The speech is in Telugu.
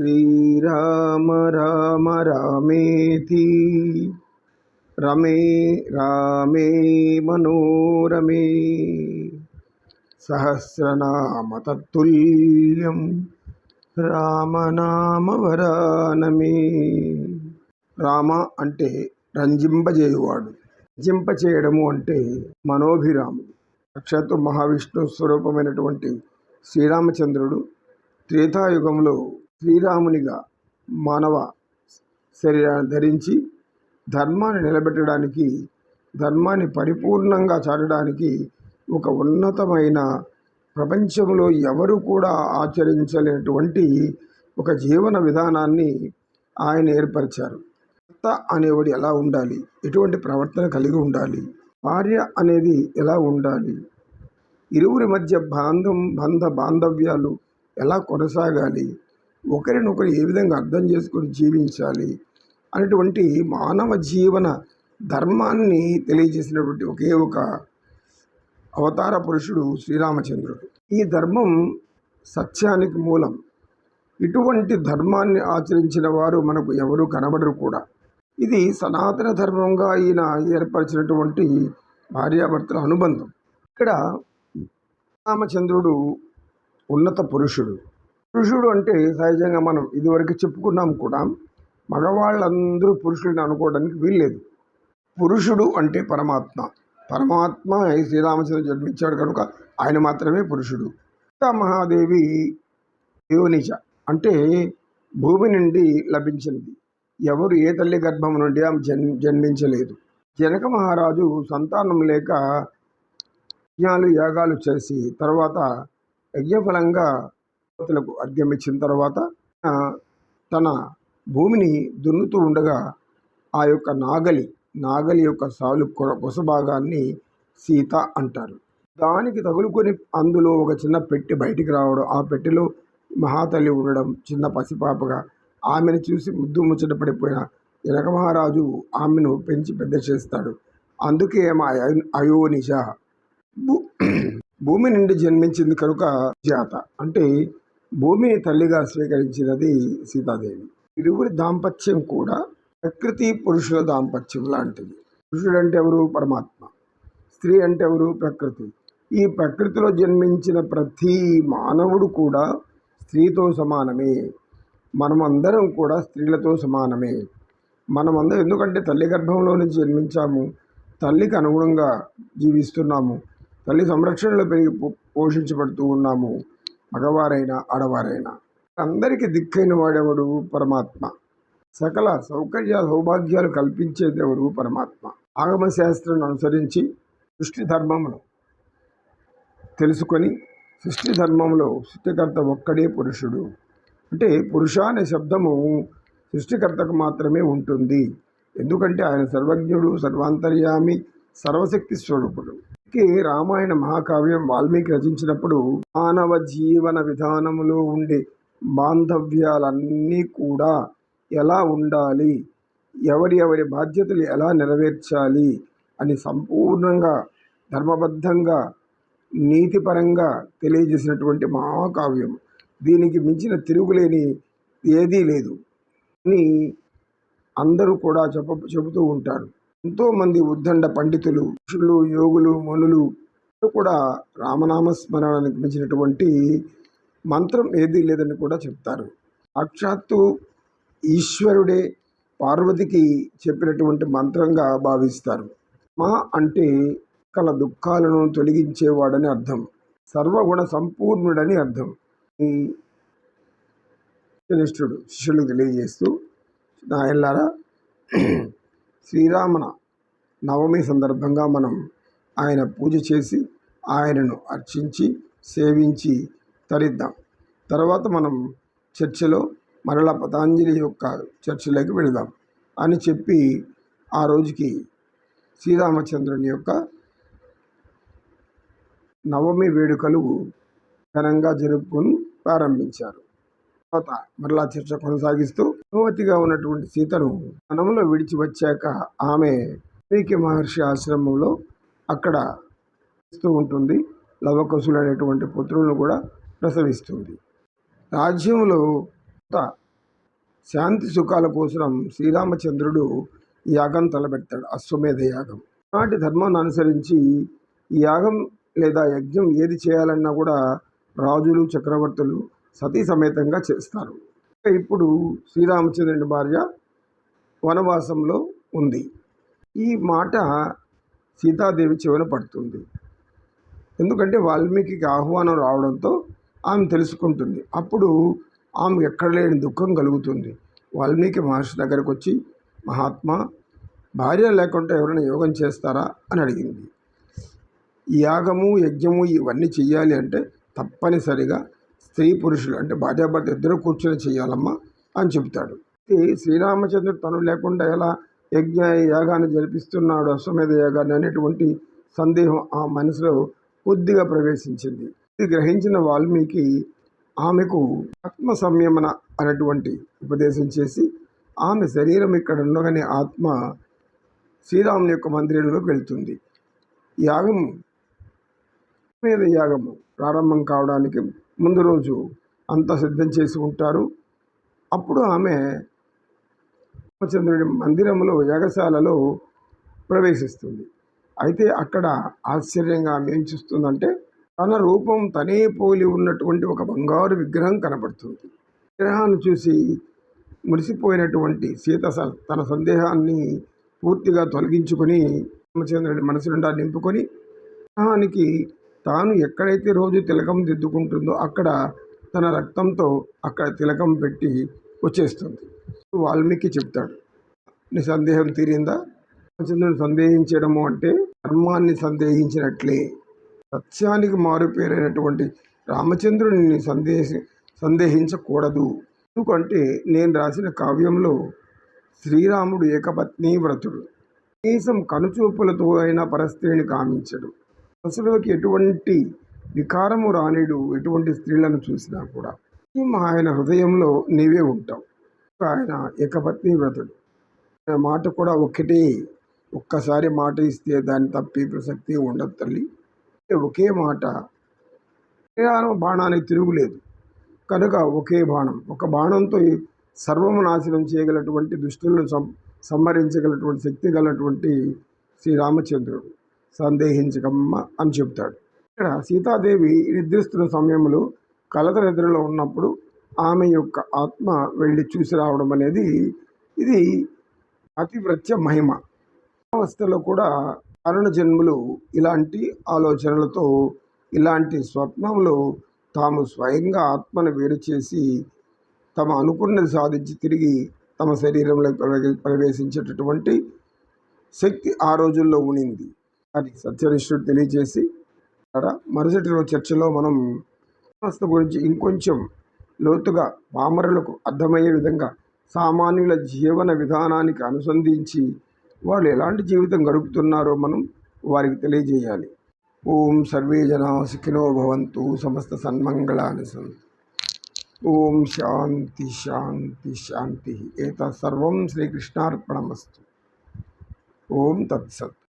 శ్రీరామ రామ రామేతి. రమే రామే మనోరమే. సహస్రనామ తత్తుల్యం రామనామవరానమే. రామ అంటే రంజింపజేయువాడు. రంజింపచేయడము అంటే మనోభిరాముడు. అక్షత్ మహావిష్ణు స్వరూపమైనటువంటి శ్రీరామచంద్రుడు త్రేతాయుగంలో శ్రీరామునిగా మానవ శరీరాన్ని ధరించి ధర్మాన్ని నిలబెట్టడానికి ధర్మాన్ని పరిపూర్ణంగా చాటడానికి ఒక ఉన్నతమైన ప్రపంచంలో ఎవరు కూడా ఆచరించలేనటువంటి ఒక జీవన విధానాన్ని ఆయన ఏర్పరిచారు. భర్త అనేవాడు ఎలా ఉండాలి? ఎటువంటి ప్రవర్తన కలిగి ఉండాలి? భార్య అనేది ఎలా ఉండాలి? ఇరువురి మధ్య బాంధం బంధ బాంధవ్యాలు ఎలా కొనసాగాలి? ఒకరినొకరు ఏ విధంగా అర్థం చేసుకొని జీవించాలి అనేటువంటి మానవ జీవన ధర్మాన్ని తెలియజేసినటువంటి ఒకే ఒక అవతార పురుషుడు శ్రీరామచంద్రుడు. ఈ ధర్మం సత్యానికి మూలం. ఇటువంటి ధర్మాన్ని ఆచరించిన వారు మనకు ఎవరు కనబడరు కూడా. ఇది సనాతన ధర్మంగా ఈయన ఏర్పరిచినటువంటి భార్యాభర్తల అనుబంధం. ఇక్కడ రామచంద్రుడు ఉన్నత పురుషుడు. పురుషుడు అంటే సహజంగా మనం ఇదివరకు చెప్పుకున్నాం కూడా మగవాళ్ళందరూ పురుషుడిని అనుకోవడానికి వీల్లేదు. పురుషుడు అంటే పరమాత్మ. పరమాత్మ శ్రీరామచంద్ర జన్మించాడు కనుక ఆయన మాత్రమే పురుషుడు. సీతా మహాదేవి యోనిజ అంటే భూమి నుండి లభించినది. ఎవరు ఏ తల్లి గర్భం నుండి ఆమె జన్ జన్మించలేదు. జనక మహారాజు సంతానం లేక యజ్ఞాలు యాగాలు చేసి తర్వాత యజ్ఞఫలంగా దేవతలకు అర్ఘ్యం ఇచ్చిన తర్వాత తన భూమిని దున్నుతూ ఉండగా ఆ యొక్క నాగలి నాగలి యొక్క సాలు కొ- కొస భాగాన్ని సీత అంటారు. దానికి తగులుకొని అందులో ఒక చిన్న పెట్టి బయటికి రావడం ఆ పెట్టెలో మహాతల్లి ఉండడం చిన్న పసిపాపగా ఆమెను చూసి ముద్దు ముచ్చట పడిపోయిన జనక మహారాజు ఆమెను పెంచి పెద్ద చేస్తాడు. అందుకే ఆమె అయో- భూ భూమి నుండి జన్మించింది కనుక జాత అంటే భూమిని తల్లిగా స్వీకరించినది సీతాదేవి. ఇరువురి దాంపత్యం కూడా ప్రకృతి పురుషుల దాంపత్యం లాంటిది. పురుషుడు అంటే ఎవరు? పరమాత్మ. స్త్రీ అంటే ఎవరు? ప్రకృతి. ఈ ప్రకృతిలో జన్మించిన ప్రతి మానవుడు కూడా స్త్రీతో సమానమే. మనమందరం కూడా స్త్రీలతో సమానమే. మనమందరం ఎందుకంటే తల్లి గర్భంలో నుంచి జన్మించాము. తల్లికి అనుగుణంగా జీవిస్తున్నాము. తల్లి సంరక్షణలో పెరిగి పో- పోషించబడుతూ ఉన్నాము. మగవారైనా ఆడవారైనా. అందరికీ దిక్కైన వాడెవడు? పరమాత్మ. సకల సౌకర్య సౌభాగ్యాలు కల్పించేది పరమాత్మ. ఆగమ శాస్త్రాన్ని అనుసరించి సృష్టి ధర్మమును తెలుసుకొని సృష్టి ధర్మంలో సృష్టికర్త ఒక్కడే పురుషుడు. అంటే పురుష అనే శబ్దము సృష్టికర్తకు మాత్రమే ఉంటుంది. ఎందుకంటే ఆయన సర్వజ్ఞుడు సర్వాంతర్యామి సర్వశక్తి స్వరూపుడు. అందుకే రామాయణ మహాకావ్యం వాల్మీకి రచించినప్పుడు మానవ జీవన విధానంలో ఉండే బాంధవ్యాలన్నీ కూడా ఎలా ఉండాలి? ఎవరి ఎవరి బాధ్యతలు ఎలా నెరవేర్చాలి? అని సంపూర్ణంగా ధర్మబద్ధంగా నీతిపరంగా తెలియజేసినటువంటి మహాకావ్యం. దీనికి మించిన తిరుగులేని ఏదీ లేదు. అని అందరూ కూడా చెప్ప చెబుతూ ఉంటారు. ఎంతోమంది ఉద్దండ పండితులు ఋషులు యోగులు మనులు కూడా రామనామ స్మరణానికి మించినటువంటి మంత్రం ఏది లేదని కూడా చెప్తారు. సాక్షాత్తు ఈశ్వరుడే పార్వతికి చెప్పినటువంటి మంత్రంగా భావిస్తారు. మా అంటే కల దుఃఖాలను తొలగించేవాడని అర్థం. సర్వగుణ సంపూర్ణుడని అర్థం. ఈ కనిష్ఠుడు శిష్యులకు తెలియజేస్తూ నాయన్లారా శ్రీరామన నవమి సందర్భంగా మనం ఆయన పూజ చేసి ఆయనను అర్చించి సేవించి తరిద్దాం. తర్వాత మనం చర్చలో మరలా పతాంజలి యొక్క చర్చిలోకి వెళదాం అని చెప్పి ఆ రోజుకి శ్రీరామచంద్రుని యొక్క నవమి వేడుకలు ఘనంగా జరుపుకొని ప్రారంభించారు. తర్వాత మరలా చర్చ కొనసాగిస్తూ యువతిగా ఉన్నటువంటి సీతను వనంలో విడిచి వచ్చాక ఆమె వాల్మీకి మహర్షి ఆశ్రమంలో అక్కడ ఇస్తూ ఉంటుంది. లవకుశులు అనేటువంటి పుత్రులను కూడా ప్రసవిస్తుంది. రాజ్యంలో శాంతి సుఖాల కోసం శ్రీరామచంద్రుడు ఈ యాగం తలపెడతాడు. అశ్వమేధ యాగం. నాటి ధర్మాన్ని అనుసరించి ఈ యాగం లేదా యజ్ఞం ఏది చేయాలన్నా కూడా రాజులు చక్రవర్తులు సతీ సమేతంగా చేస్తారు. ఇప్పుడు శ్రీరామచంద్రుని భార్య వనవాసంలో ఉంది. ఈ మాట సీతాదేవి చెవిన పడుతుంది. ఎందుకంటే వాల్మీకి ఆహ్వానం రావడంతో ఆమె తెలుసుకుంటుంది. అప్పుడు ఆమె ఎక్కడ లేని దుఃఖం కలుగుతుంది. వాల్మీకి మహర్షి దగ్గరకు వచ్చి మహాత్మా భార్య లేకుండా ఎవరైనా యోగం చేస్తారా? అని అడిగింది. యాగము యజ్ఞము ఇవన్నీ చెయ్యాలి అంటే తప్పనిసరిగా స్త్రీ పురుషులు అంటే భార్యాభర్త ఇద్దరు కూర్చొని చేయాలమ్మా అని చెబుతాడు. శ్రీరామచంద్రుడు తను లేకుండా ఎలా యజ్ఞ యాగాన్ని జరిపిస్తున్నాడు అశ్వమేధ యాగాన్ని అనేటువంటి సందేహం ఆ మనసులో కొద్దిగా ప్రవేశించింది. ఇది గ్రహించిన వాల్మీకి ఆమెకు ఆత్మ సంయమన అనేటువంటి ఉపదేశం చేసి ఆమె శరీరం ఇక్కడ ఉండగానే ఆత్మ శ్రీరాముని యొక్క మందిరంలోకి వెళ్తుంది. యాగం మీద యాగము ప్రారంభం కావడానికి ముందు రోజు అంతా సిద్ధం చేసి ఉంటారు. అప్పుడు ఆమె రామచంద్రుడి మందిరంలో యాగశాలలో ప్రవేశిస్తుంది. అయితే అక్కడ ఆశ్చర్యంగా ఆమె ఏం చూస్తుందంటే తన రూపం తనే పోలి ఉన్నటువంటి ఒక బంగారు విగ్రహం కనపడుతుంది విగ్రహాన్ని చూసి మురిసిపోయినటువంటి సీత స- తన సందేహాన్ని పూర్తిగా తొలగించుకొని రామచంద్రుడి మనసు నిండా నింపుకొని విగ్రహానికి తాను ఎక్కడైతే రోజు తిలకం దిద్దుకుంటుందో అక్కడ తన రక్తంతో అక్కడ తిలకం పెట్టి వచ్చేస్తుంది. వాల్మీకి చెప్తాడు. నీ సందేహం తీరిందా? రామచంద్రుని సందేహించడము అంటే ధర్మాన్ని సందేహించినట్లే. సత్యానికి మారుపేరైనటువంటి రామచంద్రుని సందేహి సందేహించకూడదు. ఎందుకంటే నేను రాసిన కావ్యంలో శ్రీరాముడు ఏకపత్ని వ్రతుడు. కనీసం కనుచూపులతో అయినా పరస్త్రీని కామించడు. మనసులోకి ఎటువంటి వికారము రానిడు ఎటువంటి స్త్రీలను చూసినా కూడా ఆయన హృదయంలో నీవే ఉంటావు. ఆయన ఏకపత్ని వ్రతుడు. ఆయన మాట కూడా ఒక్కటే ఒక్కసారి మాట ఇస్తే దాన్ని తప్పి ప్రసక్తి ఉండదు తల్లి. ఒకే మాట. బాణానికి తిరుగులేదు. కనుక ఒకే బాణం. ఒక బాణంతో సర్వము నాశనం చేయగలటువంటి దుష్టులను సం సంహరించగలటువంటి శక్తి గలటువంటి శ్రీరామచంద్రుడు సందేహించకమ్మ అని చెప్తాడు ఇక్కడ సీతాదేవి నిద్రిస్తున్న సమయంలో కలత నిద్రలో ఉన్నప్పుడు ఆమె యొక్క ఆత్మ వెళ్ళి చూసి రావడం అనేది ఇది అతివ్రత్య మహిమ. అవస్థలో కూడా అరుణ జన్ములు ఇలాంటి ఆలోచనలతో ఇలాంటి స్వప్నంలో తాము స్వయంగా ఆత్మను వేరు చేసి తమ అనుకున్నది సాధించి తిరిగి తమ శరీరంలో ప్రవేశించేటటువంటి శక్తి ఆ రోజుల్లో ఉనింది. అది సత్యనిష్ఠుడు తెలియజేసి అక్కడ మరుసటి రోజు చర్చలో మనం అవస్థ గురించి ఇంకొంచెం లోతుగా పామరులకు అర్థమయ్యే విధంగా సామాన్యుల జీవన విధానానికి అనుసంధించి వాళ్ళు ఎలాంటి జీవితం గడుపుతున్నారో మనం వారికి తెలియజేయాలి. ఓం సర్వే జనా సుఖినో భవంతు సమస్త సన్మంగళాన్ని సంతు. ఓం శాంతి శాంతి శాంతి. ఏత సర్వం శ్రీకృష్ణార్పణమస్తు. ఓం తత్సత్.